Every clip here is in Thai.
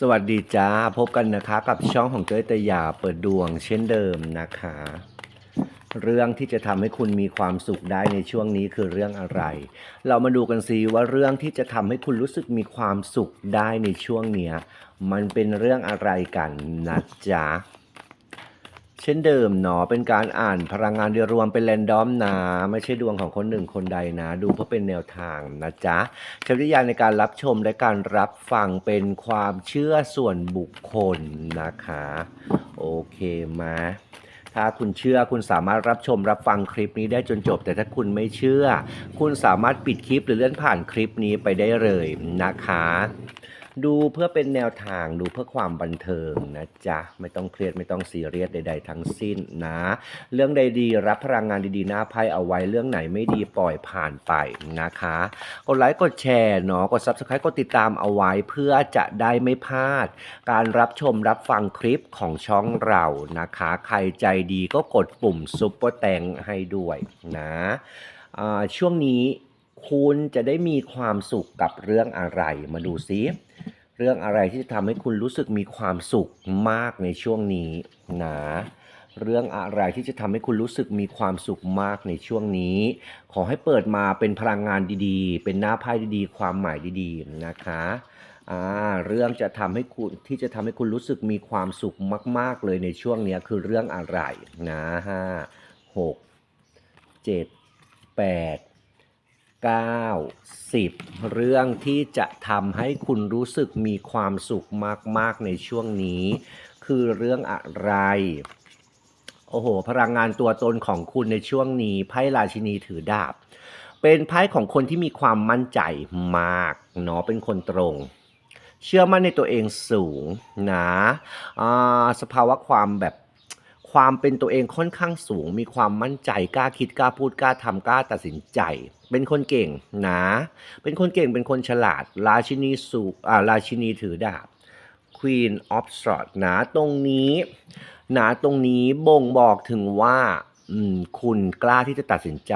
สวัสดีจ้า พบกันนะคะ กับช่องของเจ้ยตยาเปิดดวงเช่นเดิมนะคะ เรื่องที่จะทำให้คุณมีความสุขได้ในช่วงนี้คือเรื่องอะไร เรามาดูกันซิว่าเรื่องที่จะทำให้คุณรู้สึกมีความสุขได้ในช่วงเนี้ยมันเป็นเรื่องอะไรกันนะจ๊ะ เช่นเดิมเนาะเป็นการอ่านพลังงานโดยรวมเป็นแรนดอมนะไม่ใช่ดวงของคนหนึ่งคนใดนะ ดูเพื่อเป็นแนวทางนะจ๊ะใช้วิทยาในการรับชมและการรับฟังเป็นความเชื่อส่วนบุคคลนะคะ โอเคไหมถ้าคุณเชื่อคุณสามารถรับชมรับฟังคลิปนี้ได้จนจบ แต่ถ้าคุณไม่เชื่อ คุณสามารถปิดคลิปหรือเลื่อนผ่านคลิปนี้ไปได้เลยนะคะ ดูเพื่อเป็นแนวทางดูเพื่อความบันเทิงนะจ๊ะ ไม่ต้องเครียดไม่ต้องซีเรียสใด ๆ ทั้งสิ้นนะ เรื่องใดดีรับพลังงานดีๆหน้าไพ่เอาไว้เรื่องไหนไม่ดีปล่อยผ่านไปนะคะกดไลค์กดแชร์เนาะกด subscribe กดติดตามเอาไว้เพื่อจะได้ไม่พลาด การรับชมรับฟังคลิปของช่องเรานะคะ ใครใจดีก็กดปุ่มซุปเปอร์แตงให้ด้วยนะช่วงนี้ คุณจะได้มีความสุขกับเรื่องอะไร มาดูซิ เรื่องอะไรที่จะทำให้คุณรู้สึกมีความสุขมากในช่วงนี้นะเรื่องอะไรที่จะทำให้คุณรู้สึกมีความสุขมากในช่วงนี้ ขอให้เปิดมาเป็นพลังงานดีๆ เป็นหน้าไพ่ดีๆ ความหมายดีๆนะคะอ่าเรื่องจะทำให้คุณที่จะทำให้คุณรู้สึกมีความสุขมาก ๆ เลยในช่วงนี้คือเรื่องอะไรนะห้าหกเจ็ดแปด 9 10เรื่องที่จะทำให้คุณรู้สึกมีความสุขมาก ๆ ในช่วงนี้ คือเรื่องอะไร โอ้โห พลังงานตัวตนของคุณในช่วงนี้ไพ่ราชินีถือดาบ เป็นไพ่ของคนที่มีความมั่นใจมากเนาะเป็นคนตรง เชื่อมั่นในตัวเองสูงนะอ่าสภาวะความแบบความเป็นตัวเองค่อนข้างสูง มีความมั่นใจกล้าคิดกล้าพูดกล้าทำกล้าตัดสินใจ เป็นคนเก่งหนะเป็นคนเก่งเป็นคนฉลาด ราชินีสูอ่าราชินีถือดาบ Queen of Swords นะตรงนี้ หนะตรงนี้บ่งบอกถึงว่าคุณกล้าที่จะตัดสินใจ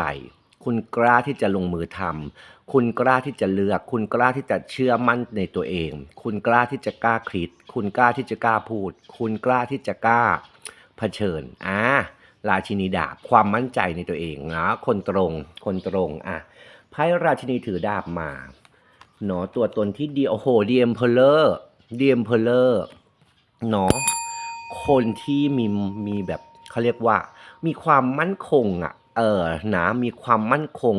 คุณกล้าที่จะลงมือทำคุณกล้าที่จะเลือก คุณกล้าที่จะเชื่อมั่นในตัวเอง คุณกล้าที่จะกล้าคิด คุณกล้าที่จะกล้าพูด คุณกล้าที่จะกล้าเผชิญอ่า ราชินีดาบความมั่นใจในตัวเองนะคนตรงคนตรงอะไพ่ราชินีถือดาบมาเนาะตัวตนที่ดีโอ้โหดีเอ็มเพลเลอร์ดีเอ็มเพลเลอร์เนาะคนที่มีมีแบบเขาเรียกว่า มีความมั่นคงอะ่ะ เออนะมีความมั่นคง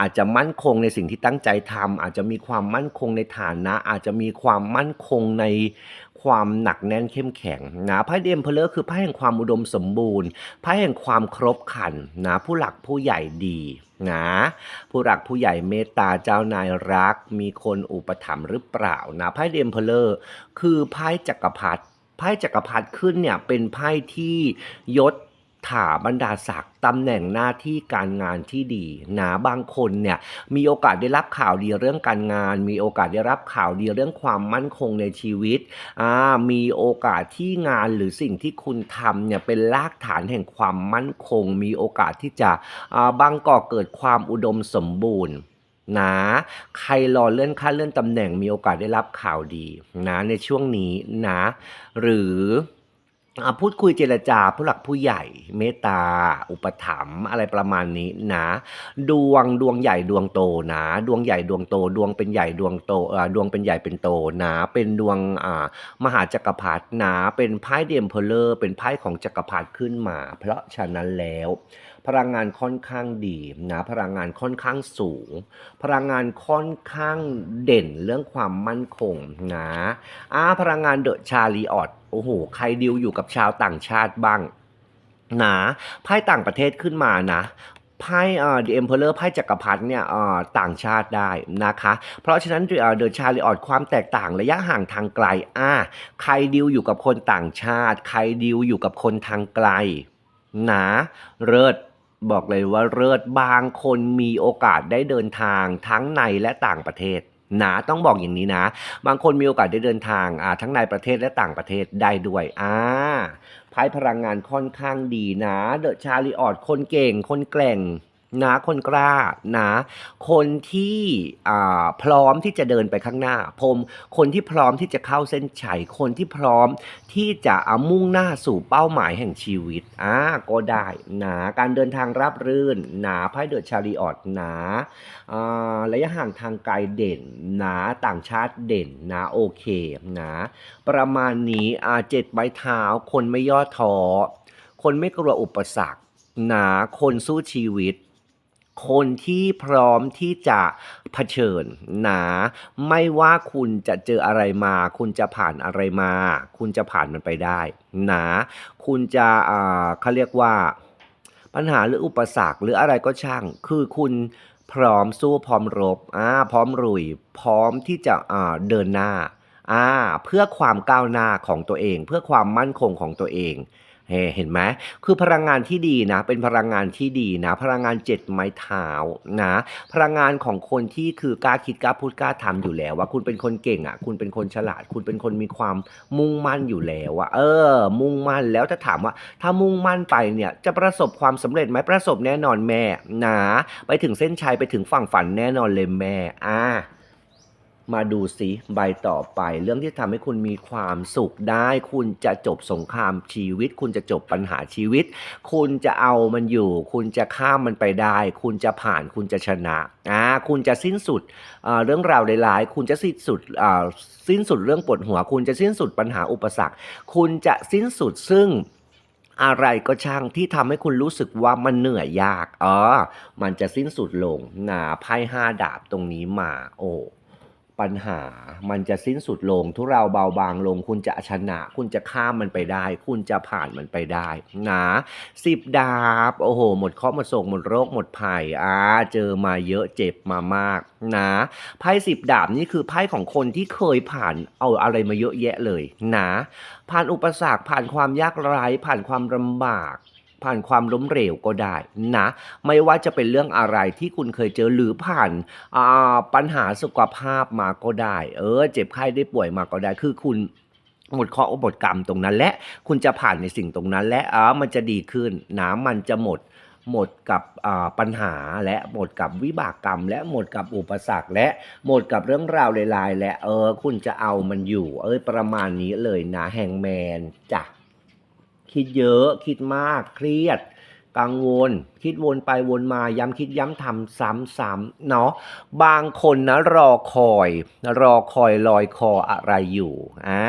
อาจจะมั่นคงในสิ่งที่ตั้งใจทำอาจจะมีความมั่นคงในฐานะ อาจจะมีความมั่นคงในความหนักแน่นเข้มแข็งนะไพ่เดมเพลเลอร์คือไพ่แห่งความอุดมสมบูรณ์ไพ่แห่งความครบครันนะผู้หลักผู้ใหญ่ดีนะผู้รักผู้ใหญ่เมตตาเจ้านายรัก มีคนอุปถัมภ์หรือเปล่านะไพ่เดมเพลเลอร์คือไพ่จักรพรรดิไพ่จักรพรรดิขึ้นเนี่ยเป็นไพ่ที่ยศ ถาบรรดาศักดิ์ตำแหน่งหน้าที่การงานที่ดีนะบางคนเนี่ยมีโอกาสได้รับข่าวดีเรื่องการงาน มีโอกาสได้รับข่าวดีเรื่องความมั่นคงในชีวิตอ่ามีโอกาสที่งานหรือสิ่งที่คุณทำเนี่ยเป็นรากฐานแห่งความมั่นคง มีโอกาสที่จะอ่าบางก่อเกิดความอุดมสมบูรณ์นะใครรอเลื่อนขั้นเลื่อนตำแหน่งมีโอกาสได้รับข่าวดีนะในช่วงนี้นะ หรือ อ่าพูดคุยเจรจาผู้หลักผู้ใหญ่เมตตา อุปถัมภ์อะไรประมาณนี้นะ ดวงดวงใหญ่ดวงโตนะ ดวงใหญ่ดวงโต ดวงเป็นใหญ่ดวงโตเอ่อดวงเป็นใหญ่เป็นโตนะ เป็นดวงอ่ามหาจักรพรรดินะ เป็นไพ่เดมเพลเลอร์เป็นไพ่ของจักรพรรดิขึ้นมา เพราะฉะนั้นแล้ว พลังงานค่อนข้างดีนะพลังงานค่อนข้างสูง พลังงานค่อนข้างเด่นเรื่องความมั่นคงนะอ่าพลังงานเดอะชาลีออดโอ้โหใครดิวอยู่กับชาวต่างชาติบ้างนะไพ่ต่างประเทศขึ้นมานะไพ่เอ่อ The Emperor ไพ่จักรพรรดิเนี่ยเอ่อต่างชาติได้นะคะ เพราะฉะนั้นเอ่อ The Chariot ความแตกต่างระยะห่างทางไกลอ่าใครดิวอยู่กับคนต่างชาติ ใครดิวอยู่กับคนทางไกลนะเลิศ บอกเลยว่าเลิศบางคนมีโอกาสได้เดินทางทั้งในและต่างประเทศนะต้องบอกอย่างนี้นะ บางคนมีโอกาสได้เดินทางอ่าทั้งในประเทศและต่างประเทศได้ด้วยอ่าไพ่พลังงานค่อนข้างดีนะ เดอะชาลีออดคนเก่งคนแกร่ง นะคนกล้านะคนที่พร้อมที่จะเดินไปข้างหน้า ผมคนที่พร้อมที่จะเข้าเส้นชัยคนที่พร้อมที่จะเอามุ่งหน้าสู่เป้าหมายแห่งชีวิตอ่าก็ได้นะการเดินทางราบรื่นนะไพ่เดอะชาริออตนะอ่าระยะห่างทางไกลเด่นนะต่างชาติเด่นนะโอเคนะประมาณนี้อาเจ็ดใบเท้า คนไม่ย่อท้อคนไม่กลัวอุปสรรคหนาคนสู้ชีวิต คนที่พร้อมที่จะเผชิญหนาไม่ว่าคุณจะเจออะไรมา คุณจะผ่านอะไรมา คุณจะผ่านมันไปได้หนาคุณจะอ่าเขาเรียกว่าปัญหาหรืออุปสรรคหรืออะไรก็ช่าง คือคุณพร้อมสู้พร้อมรบอ่าพร้อมรุย พร้อมที่จะอ่าเดินหน้าอ่าเพื่อความก้าวหน้าของตัวเอง เพื่อความมั่นคงของตัวเอง เฮ้เห็นไหมคือพลังงานที่ดีนะ เป็นพลังงานที่ดีนะ พลังงานเจ็ดไม้เท้านะ พลังงานของคนที่คือกล้าคิดกล้าพูดกล้าทำอยู่แล้วว่าคุณเป็นคนเก่งอะ คุณเป็นคนฉลาด คุณเป็นคนมีความมุ่งมั่นอยู่แล้วอะเออ มุ่งมั่นแล้วจะถามว่า ถ้ามุ่งมั่นไปเนี่ยจะประสบความสำเร็จไหมประสบแน่นอนแม่นะ ไปถึงเส้นชัยไปถึงฝั่งฝันแน่นอนเลยแม่อ่า มาดูสิใบต่อไป เรื่องที่ทำให้คุณมีความสุขได้ คุณจะจบสงครามชีวิต คุณจะจบปัญหาชีวิต คุณจะเอามันอยู่ คุณจะข้ามมันไปได้ คุณจะผ่านคุณจะชนะอ่าคุณจะสิ้นสุดอ่าเรื่องราวร้ายๆ คุณจะสิ้นสุดอ่าสิ้นสุดเรื่องปวดหัว คุณจะสิ้นสุดปัญหาอุปสรรค คุณจะสิ้นสุดซึ่งอะไรก็ช่างที่ทำให้คุณรู้สึกว่ามันเหนื่อยยากอ๋อมันจะสิ้นสุดลงนะไพ่ห้าดาบตรงนี้มา โอ้ ปัญหามันจะสิ้นสุดลง ทุเราเบาบางลง คุณจะชนะ คุณจะข้ามมันไปได้ คุณจะผ่านมันไปได้นะสิบดาบ โอ้โห หมดเคราะห์หมดโศกหมดโรคหมดภัยอ่าเจอมาเยอะเจ็บมามากนะไพ่สิบดาบนี่คือไพ่ของคนที่เคยผ่านเอาอะไรมาเยอะแยะเลยนะผ่านอุปสรรคผ่านความยากไร้ผ่านความลำบาก ผ่านความล้มเหลวก็ได้นะ ไม่ว่าจะเป็นเรื่องอะไรที่คุณเคยเจอหรือผ่านปัญหาสุขภาพมาก็ได้ เออ เจ็บไข้ได้ป่วยมาก็ได้คือคุณหมดเคราะห์หมดกรรมตรงนั้น และคุณจะผ่านในสิ่งตรงนั้น และอ่ามันจะดีขึ้นนะมันจะหมดหมดกับปัญหาและหมดกับวิบากกรรม และหมดกับอุปสรรค และหมดกับเรื่องราวลายๆและเออ คุณจะเอามันอยู่ เอ้ยประมาณนี้เลยนะแฮงแมนจ้ะ คิดเยอะคิดมากเครียด กังวล คิดวนไปวนมาย้ำคิดย้ำทำซ้ำๆเนาะบางคนนะรอคอย รอคอยลอยคออะไรอยู่อ่า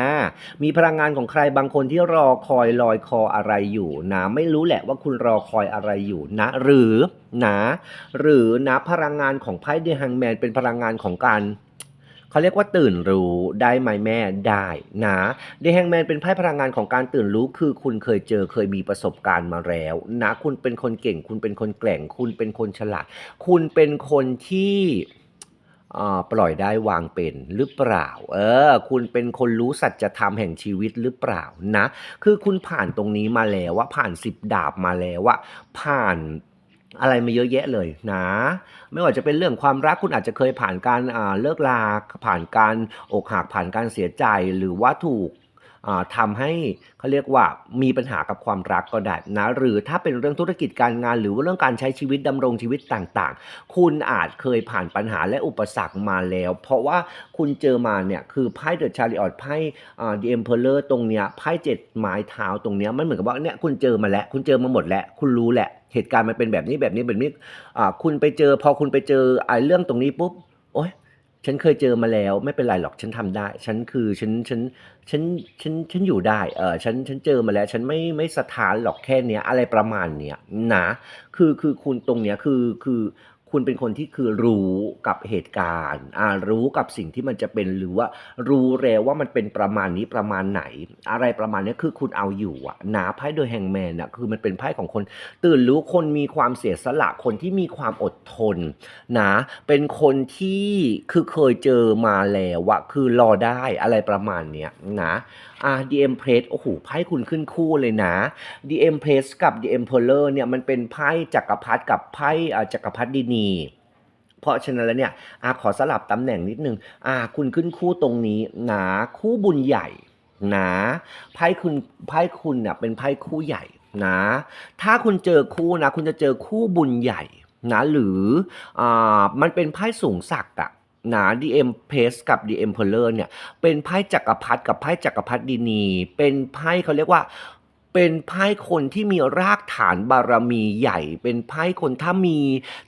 มีพลังงานของใครบางคนที่รอคอยลอยคออะไรอยู่นะไม่รู้แหละว่าคุณรอคอยอะไรอยู่นะ หรือนะหรือนะพลังงานของไพ่เดฮังแมนเป็นพลังงานของการ เขาเรียกว่าตื่นรู้ได้ไหมแม่ได้นะเดฮังแมนเป็นไพ่พลังงานของการตื่นรู้คือคุณเคยเจอเคยมีประสบการณ์มาแล้วนะคุณเป็นคนเก่ง คุณเป็นคนแกร่ง คุณเป็นคนฉลาด คุณเป็นคนที่อ่าปล่อยได้วางเป็นหรือเปล่า เออ คุณเป็นคนรู้สัจธรรมแห่งชีวิตหรือเปล่านะ คือคุณผ่านตรงนี้มาแล้วว่าผ่านสิบดาบมาแล้วว่าผ่าน อะไรมาเยอะแยะเลยนะไม่ว่าจะเป็นเรื่องความรักคุณอาจจะเคยผ่านการเลิกลาผ่านการอกหักผ่านการเสียใจหรือว่าถูก ทำให้เขาเรียกว่ามีปัญหากับความรักก็ได้นะหรือถ้าเป็นเรื่องธุรกิจการงาน หรือว่าเรื่องการใช้ชีวิตดำรงชีวิตต่างๆ คุณอาจเคยผ่านปัญหาและอุปสรรคมาแล้ว เพราะว่าคุณเจอมาเนี่ยคือไพ่เดอะชาริออตไพ่อ่าดีเอ็มเพลเลอร์ตรงเนี้ยไพ่เจ็ดไม้เท้าตรงเนี้ยมันเหมือนกับว่าเนี่ยคุณเจอมาแล้ว คุณเจอมาหมดแล้ว คุณรู้แหละ เหตุการณ์มันเป็นแบบนี้แบบนี้แบบนี้คุณไปเจอพอคุณไปเจอไอ้เรื่องตรงนี้ปุ๊บโอ๊ย ฉันเคยเจอมาแล้วไม่เป็นไรหรอกฉันทำได้ ฉันคือฉันฉันฉันฉันฉันอยู่ได้เออฉันฉันเจอมาแล้ว ฉันไม่ไม่สถานหรอกแค่เนี้ยอะไรประมาณเนี้ยนะคือคือคุณตรงเนี้ยคือคือ คุณเป็นคนที่คือรู้กับเหตุการณ์อ่ารู้กับสิ่งที่มันจะเป็นหรือว่ารู้แล้วว่ามันเป็นประมาณนี้ประมาณไหน อะไรประมาณนี้คือคุณเอาอยู่อะนะไพ่โดยแฮงแมนอะคือมันเป็นไพ่ของคน ตื่นรู้คนมีความเสียสละคนที่มีความอดทนนะเป็นคนที่คือเคยเจอมาแล้วอะคือรอได้อะไรประมาณเนี้ยนะอะ DM p r e s โอ้โหไพ่คุณขึ้นคู่เลยนะ DM p r e s กับ DM p e r l e r เนี่ยมันเป็นไพ่จักรพรรดิกับไพ่จักรพรรดินีเพราะฉะนั้นแล้วเนี่ยอาขอสลับตำแหน่งนิดนึงอ่าคุณขึ้นคู่ตรงนี้นะคู่บุญใหญ่นะไพ่คุณไพ่คุณเนี่ยเป็นไพ่คู่ใหญ่นะ ถ้าคุณเจอคู่นะ คุณจะเจอคู่บุญใหญ่นะหรืออ่ามันเป็นไพ่สูงศักอะ นะ DM p a c e กับ DM p e r l e r เนี่ย เป็นไพ่จักรพรรดิกับไพ่จักรพรรดินี เป็นไพ่เขาเรียกว่า เป็นไพ่คนที่มีรากฐานบารมีใหญ่ เป็นไพ่คนถ้ามี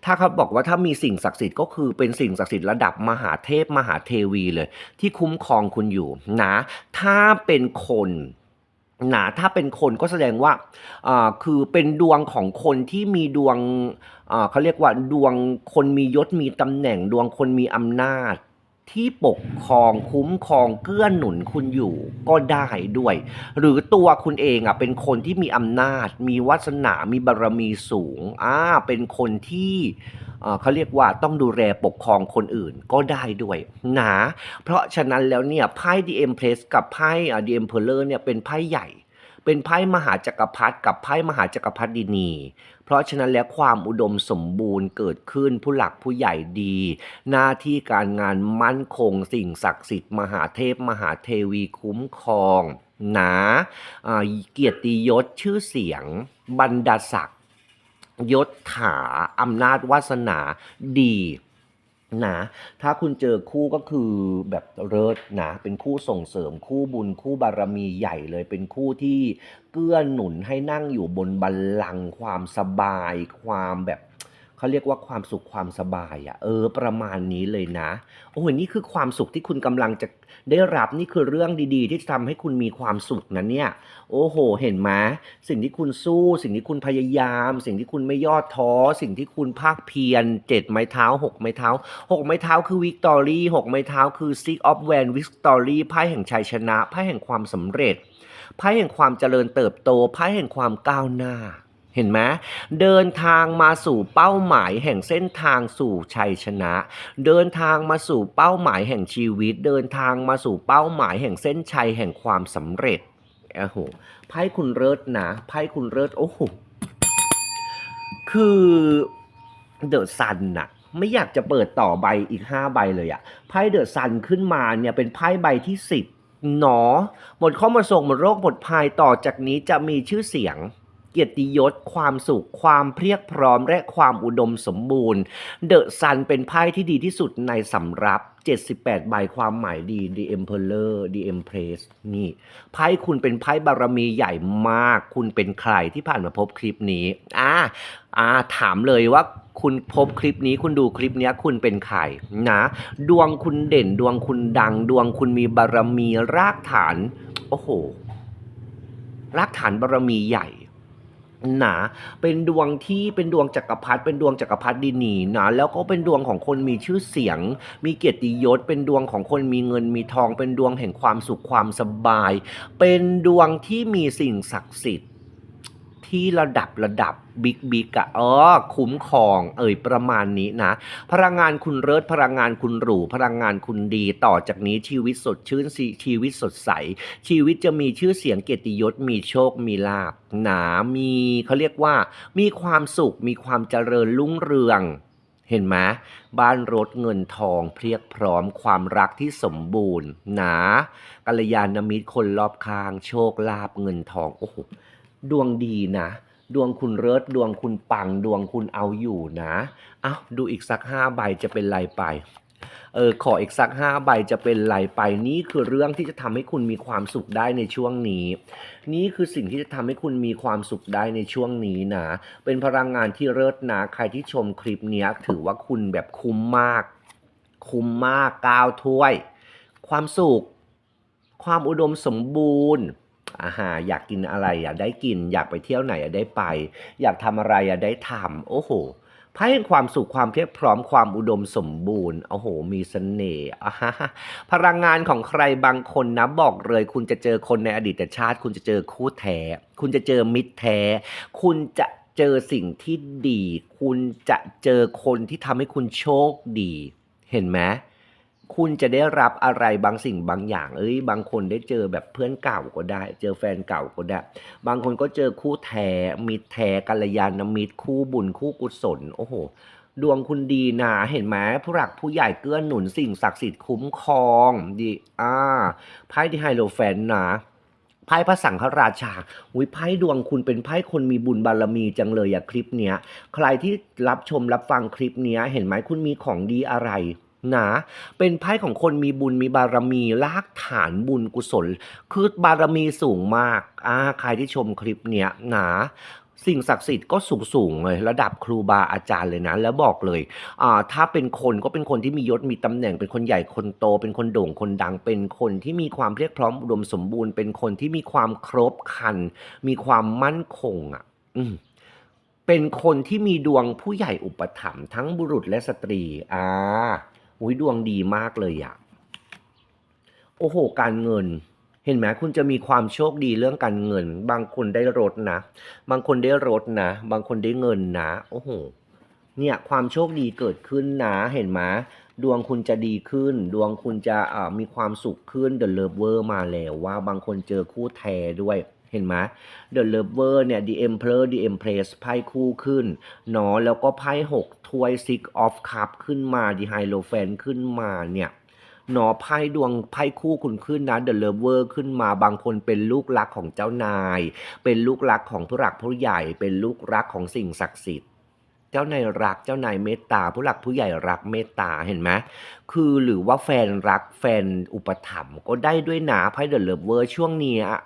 ถ้าเขาบอกว่าถ้ามีสิ่งศักดิ์สิทธิ์ก็คือเป็นสิ่งศักดิ์สิทธิ์ระดับมหาเทพมหาเทวีเลย ที่คุ้มครองคุณอยู่นะ ถ้าเป็นคน นะถ้าเป็นคนก็แสดงว่าคือเป็นดวงของคนที่มีดวงเขาเรียกว่าดวงคนมียศมีตำแหน่งดวงคนมีอำนาจที่ปกครองคุ้มครองเกื้อหนุนคุณอยู่ก็ได้ด้วย หรือตัวคุณเองอะเป็นคนที่มีอำนาจ มีวาสนา มีบารมีสูงอ่าเป็นคนที่ เขาเรียกว่าต้องดูแลปกครองคนอื่นก็ได้ด้วยนะเพราะฉะนั้นแล้วเนี่ยไพ่ DM p l a c e กับไพ่ดีเอ่า DM p e r l e r เนี่ยเป็นไพ่ใหญ่ เป็นไพ่มหาจักรพรรดิกับไพ่มหาจักรพรรดินีเพราะฉะนั้นแล้วความอุดมสมบูรณ์เกิดขึ้นผู้หลักผู้ใหญ่ดี หน้าที่การงานมั่นคงสิ่งศักดิ์สิทธิ์มหาเทพมหาเทวีคุ้มครองนะอ่าเกียรติยศชื่อเสียง บรรดาศักดิ์ ยศถาอำนาจวาสนาดีนะถ้าคุณเจอคู่ก็คือแบบเลิศนะเป็นคู่ส่งเสริมคู่บุญคู่บารมีใหญ่เลยเป็นคู่ที่เกื้อหนุนให้นั่งอยู่บนบัลลังก์ความสบาย ความแบบ เขาเรียกว่าความสุขความสบายอะ่ะเออ ประมาณนี้เลยนะ โอ้โหนี่คือความสุขที่คุณกำลังจะได้รับนี่คือเรื่องดีๆ ที่จะทำให้คุณมีความสุขนะเนี่ย โอ้โห เห็นไหมสิ่งที่คุณสู้ สิ่งที่คุณพยายาม สิ่งที่คุณไม่ย่อท้อ สิ่งที่คุณภาคเพียรเจ็ดไม้เท้าหกไม้เท้าหกไม้เท้าคือวิกตอรี่หกไม้เท้าคือ six of w a n d victory ไพ่แห่งชัยชนะไพ่แห่งความสำเร็จไพ่แห่งความเจริญเติบโตไพ่แห่งความก้าวหน้า เห็นไหมเดินทางมาสู่เป้าหมายแห่งเส้นทางสู่ชัยชนะ เดินทางมาสู่เป้าหมายแห่งชีวิต เดินทางมาสู่เป้าหมายแห่งเส้นชัยแห่งความสำเร็จโอ้โหไพ่คุณเลิศนะไพ่คุณเลิศโอ้โหคือเดอะซันน่ะไม่อยากจะเปิดต่อใบอีก 5 ใบเลยอะไพ่เดอะซันขึ้นมาเนี่ยเป็นไพ่ใบที่ 10หนอหมดข้อมาส่งหมดโรคหมดภัยต่อจากนี้จะมีชื่อเสียง เกียรติยศ ความสุข ความเพียกพร้อม และความอุดมสมบูรณ์ เดอะซันเป็นไพ่ที่ดีที่สุดในสำรับ 78 ใบความหมายดี The Emperor The Empress นี่ ไพ่คุณเป็นไพ่บารมีใหญ่มาก คุณเป็นใครที่ผ่านมาพบคลิปนี้ อ่า อ่า ถามเลยว่าคุณพบคลิปนี้คุณดูคลิปนี้คุณเป็นใครนะ ดวงคุณเด่น ดวงคุณดัง ดวงคุณมีบารมีรากฐาน โอ้โห รากฐานบารมีใหญ่ หนาเป็นดวงที่เป็นดวงจักรพรรดิเป็นดวงจักรพรรดินีนะแล้วก็เป็นดวงของคนมีชื่อเสียง มีเกียรติยศ เป็นดวงของคนมีเงินมีทอง เป็นดวงแห่งความสุขความสบาย เป็นดวงที่มีสิ่งศักดิ์สิทธิ์ ที่ระดับระดับบิ๊กบิ๊กอะเออคุ้มครอง เอ่ยประมาณนี้นะ พลังงานคุณเลิศพลังงานคุณหรู พลังงานคุณดีต่อจากนี้ชีวิตสดชื่นชีวิตสดใส ชีวิตจะมีชื่อเสียงเกียรติยศมีโชคมีลาภหนามีเขาเรียกว่า มีความสุขมีความเจริญรุ่งเรืองเห็นไหมบ้านรถเงินทองเพียกพร้อมความรักที่สมบูรณ์ หนะกัลยาณมิตรคนรอบข้าง โชคลาภเงินทอง โอ้โห ดวงดีนะ ดวงคุณเลิศดวงคุณปัง ดวงคุณเอาอยู่นะเอ้าดูอีกสักห้าใบจะเป็นไรไปเออขออีกสักห้าใบจะเป็นไรไปนี่คือเรื่องที่จะทำให้คุณมีความสุขได้ในช่วงนี้ นี่คือสิ่งที่จะทำให้คุณมีความสุขได้ในช่วงนี้นะ เป็นพลังงานที่เลิศนะใครที่ชมคลิปนี้ถือว่าคุณแบบคุ้มมาก คุ้มมากก้าวถ้วย ความสุข ความอุดมสมบูรณ์ อาหารอยากกินอะไรอะได้กิน อยากไปเที่ยวไหนอะได้ไป อยากทำอะไรอะได้ทำโอ้โหไพ่แห่งความสุขความเพียบพร้อมความอุดมสมบูรณ์โอ้โห มีเสน่ห์อะฮะพลังงานของใครบางคนนะบอกเลย คุณจะเจอคนในอดีตชาติ คุณจะเจอคู่แท้ คุณจะเจอมิตรแท้ คุณจะเจอสิ่งที่ดี คุณจะเจอคนที่ทำให้คุณโชคดี เห็นไหม คุณจะได้รับอะไรบางสิ่งบางอย่าง เอ้ย บางคนได้เจอแบบเพื่อนเก่าก็ได้ เจอแฟนเก่าก็ได้ บางคนก็เจอคู่แท้มิตรแท้กัลยาณมิตรคู่บุญคู่กุศล โอ้โห ดวงคุณดีนะเห็นไหมผู้หลักผู้ใหญ่เกื้อหนุนสิ่งศักดิ์สิทธิ์คุ้มครองดีอ่าไพ่ที่ไฮโลแฟนนะไพ่พระสังฆราชาอุ้ยไพ่ดวงคุณเป็นไพ่คนมีบุญบารมีจังเลยอะคลิปเนี้ย ใครที่รับชมรับฟังคลิปเนี้ย เห็นไหมคุณมีของดีอะไร นะเป็นไพ่ของคนมีบุญมีบารมีลากฐานบุญกุศล คือบารมีสูงมากอ่าใครที่ชมคลิปเนี้ยนะสิ่งศักดิ์สิทธิ์ก็สูงสูงเลยระดับครูบาอาจารย์เลยนะ แล้วบอกเลยอ่าถ้าเป็นคนก็เป็นคนที่มียศมีตำแหน่ง เป็นคนใหญ่คนโต เป็นคนโด่งคนดัง เป็นคนที่มีความเพียรพร้อมอุดมสมบูรณ์ เป็นคนที่มีความครบคัน มีความมั่นคงอะ อืมเป็นคนที่มีดวงผู้ใหญ่อุปถัมภ์ทั้งบุรุษและสตรี อ่า อุ้ยดวงดีมากเลยอะโอ้โห การเงิน เห็นไหมคุณจะมีความโชคดีเรื่องการเงิน บางคนได้รถนะ บางคนได้รถนะ บางคนได้เงินนะ โอ้โห เนี่ยความโชคดีเกิดขึ้นนะ เห็นไหมดวงคุณจะดีขึ้น ดวงคุณจะมีความสุขขึ้น The Lover มาแล้วว่าบางคนเจอคู่แท้ด้วย เห็นไหม The Lover เนี่ย The Emperor The Empress ไพ่คู่ขึ้นเนาะแล้วก็ไพ่หกถ้วย Six of Cup ขึ้นมา The Hierophant ขึ้นมาเนี่ยเนาะไพ่ดวงไพ่คู่คุณขึ้นนะ The Lover ขึ้นมาบางคนเป็นลูกรักของเจ้านาย เป็นลูกรักของผู้หลักผู้ใหญ่ เป็นลูกรักของสิ่งศักดิ์สิทธิ์เจ้านายรักเจ้านายเมตตา ผู้หลักผู้ใหญ่รักเมตตาเห็นไหมคือหรือว่าแฟนรักแฟนอุปถัมภ์ก็ได้ด้วยนะไพ่เดอะเลิฟเวอร์ช่วงนี้อะ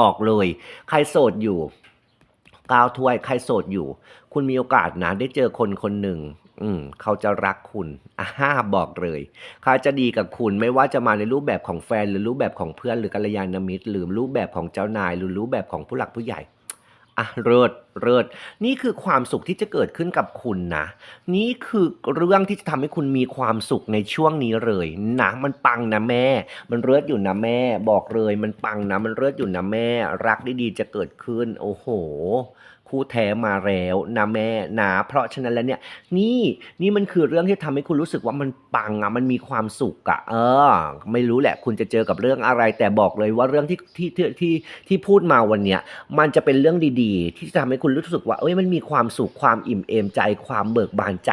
บอกเลย ใครโสดอยู่ก้าวถ้วยใครโสดอยู่ คุณมีโอกาสนะได้เจอคนคนหนึ่งอืมเขาจะรักคุณอ่าบอกเลยเขาจะดีกับคุณไม่ว่าจะมาในรูปแบบของแฟน หรือรูปแบบของเพื่อนหรือกัลยาณมิตร หรือรูปแบบของเจ้านาย หรือรูปแบบของผู้หลักผู้ใหญ่ อะเลิศเลิศนี่คือความสุขที่จะเกิดขึ้นกับคุณนะ นี่คือเรื่องที่จะทำให้คุณมีความสุขในช่วงนี้เลยนะมันปังนะแม่ มันเลิศอยู่นะแม่ บอกเลยมันปังนะมันเลิศอยู่นะแม่ รักดีๆจะเกิดขึ้น โอ้โห คู่แท้มาแล้วนะแม่นะเพราะฉะนั้นแล้วเนี่ยนี่นี่มันคือเรื่องที่ทำให้คุณรู้สึกว่ามันปังอะมันมีความสุขอะเออ ไม่รู้แหละ คุณจะเจอกับเรื่องอะไร แต่บอกเลยว่าเรื่องที่ที่ที่ที่ที่พูดมาวันเนี้ยมันจะเป็นเรื่องดีๆ ที่จะทำให้คุณรู้สึกว่าเอ้ยมันมีความสุขความอิ่มเอมใจ ความเบิกบานใจ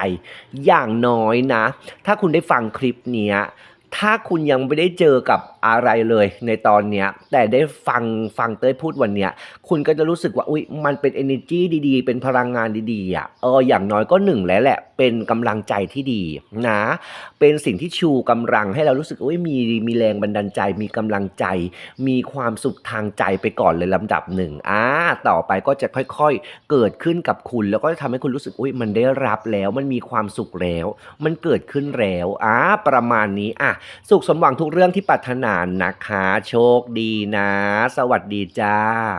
อย่างน้อยนะ ถ้าคุณได้ฟังคลิปเนี้ย ถ้าคุณยังไม่ได้เจอกับอะไรเลยในตอนเนี้ยแต่ได้ฟังฟังเต้ยพูดวันเนี้ยคุณก็จะรู้สึกว่าอุ้ยมันเป็น energy ดีๆ เป็นพลังงานดีๆอะเอออย่างน้อยก็หนึ่งแล้วแหละ เป็นกำลังใจที่ดีนะ เป็นสิ่งที่ชูกำลังให้เรารู้สึกอุ้ยมีมีแรงบันดาลใจ มีกำลังใจ มีความสุขทางใจไปก่อนเลยลำดับหนึ่งอ่าต่อไปก็จะค่อยๆ เกิดขึ้นกับคุณ แล้วก็จะทำให้คุณรู้สึกอุ้ยมันได้รับแล้วมันมีความสุขแล้ว มันเกิดขึ้นแล้วอ่าประมาณนี้อะสุขสมหวังทุกเรื่องที่ปรารถนานะคะ โชคดีนะ สวัสดีจ้า